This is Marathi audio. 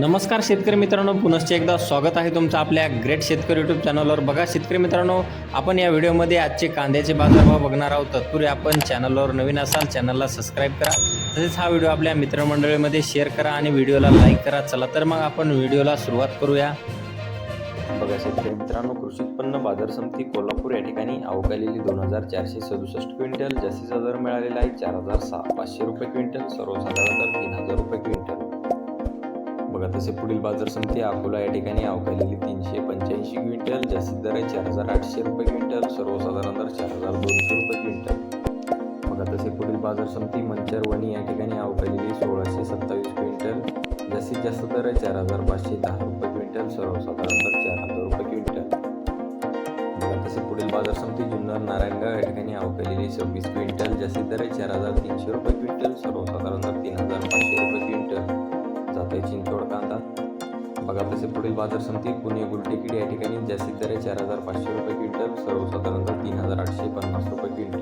नमस्कार शेतकरी मित्रांनो पुनश्च एकदा स्वागत आहे तुमचं आपल्या ग्रेट शेतकरी यूट्यूब चॅनलवर बघा शेतकरी मित्रांनो आपण या व्हिडिओमध्ये आजचे कांद्याचे बाजारभाव बघणार आहोत. तत्पूर्वी आपण चॅनलवर नवीन असाल चॅनलला सबस्क्राईब करा. तसेच हा व्हिडिओ आपल्या मित्रमंडळीमध्ये शेअर करा आणि व्हिडिओला लाईक करा. चला तर मग आपण व्हिडिओला सुरुवात करूया. बघा शेतकरी मित्रांनो कृषी उत्पन्न बाजार समिती कोल्हापूर या ठिकाणी अवकालेली दोन हजार चारशे सदुसष्ट क्विंटल. जास्तीचा दर मिळालेला आहे चार हजार सहा पाचशे रुपये क्विंटल. सर्वसाधारण दर तीन हजार रुपये क्विंटल. असे पुढील बाजार समिती अकोला या ठिकाणी अवकालेली तीनशे पंच्याऐंशी क्विंटल जास्तीत दर आहे चार हजार आठशे रुपये क्विंटल सर्वसाधारण दर चार हजार दोनशे रुपये क्विंटल. मग तसे पुढील बाजार समिती मंचर वणी या ठिकाणी अवकालेली सोळाशे सत्तावीस क्विंटल जास्तीत जास्त दर आहे चार हजार पाचशे दहा रुपये क्विंटल सर्वसाधारण दर चार हजार रुपये क्विंटल. तसे पुढील बाजार समिती जुन्नर नारायणगाव या ठिकाणी अवकालेली सव्वीस क्विंटल जास्तीत दर आहे चार हजार तीनशे रुपये क्विंटल सर्वसाधारण दर तीन हजार थोडा आणतात बघा तसे पुढील बाजार समिती पुणे गुलटेकडी या ठिकाणी जास्तीत दर चार हजार पाचशे रुपये क्विंटल सर्वसाधारणतः तीन हजार आठशे पन्नास रुपये क्विंटल.